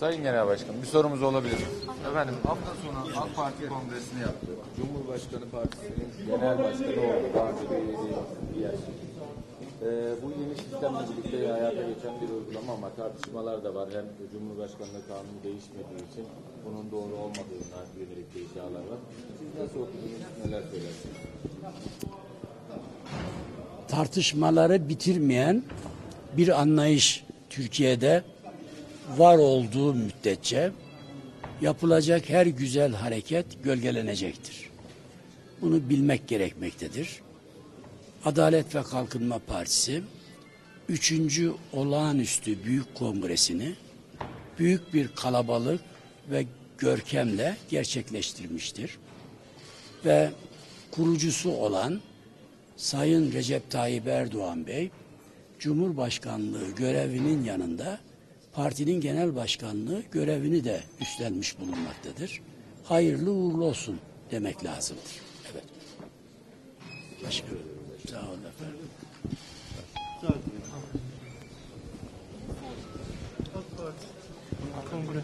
Sayın Genel Başkanım bir sorumuz olabilir. Efendim hafta sonu AK Parti kongresini yaptı. Cumhurbaşkanı Partisi'nin genel başkanı oldu. Daha. Ee, bu yeni sistemle birlikte hayata geçen bir uygulama ama tartışmalar da var. Hem Cumhurbaşkanlığı kanunu değişmediği için bunun doğru olmadığına yönelik de iddialar var. Siz nasıl okudunuz, neler söylersiniz? tartışmaları bitirmeyen bir anlayış Türkiye'de var olduğu müddetçe yapılacak her güzel hareket gölgelenecektir. Bunu bilmek gerekmektedir. Adalet ve Kalkınma Partisi 3. olağanüstü büyük kongresini büyük bir kalabalık ve görkemle gerçekleştirmiştir. Ve kurucusu olan Sayın Recep Tayyip Erdoğan Bey Cumhurbaşkanlığı görevinin yanında partinin genel başkanlığı görevini de üstlenmiş bulunmaktadır. Hayırlı uğurlu olsun demek lazımdır. Evet. Başkanım. Sağ olun efendim. Kongre.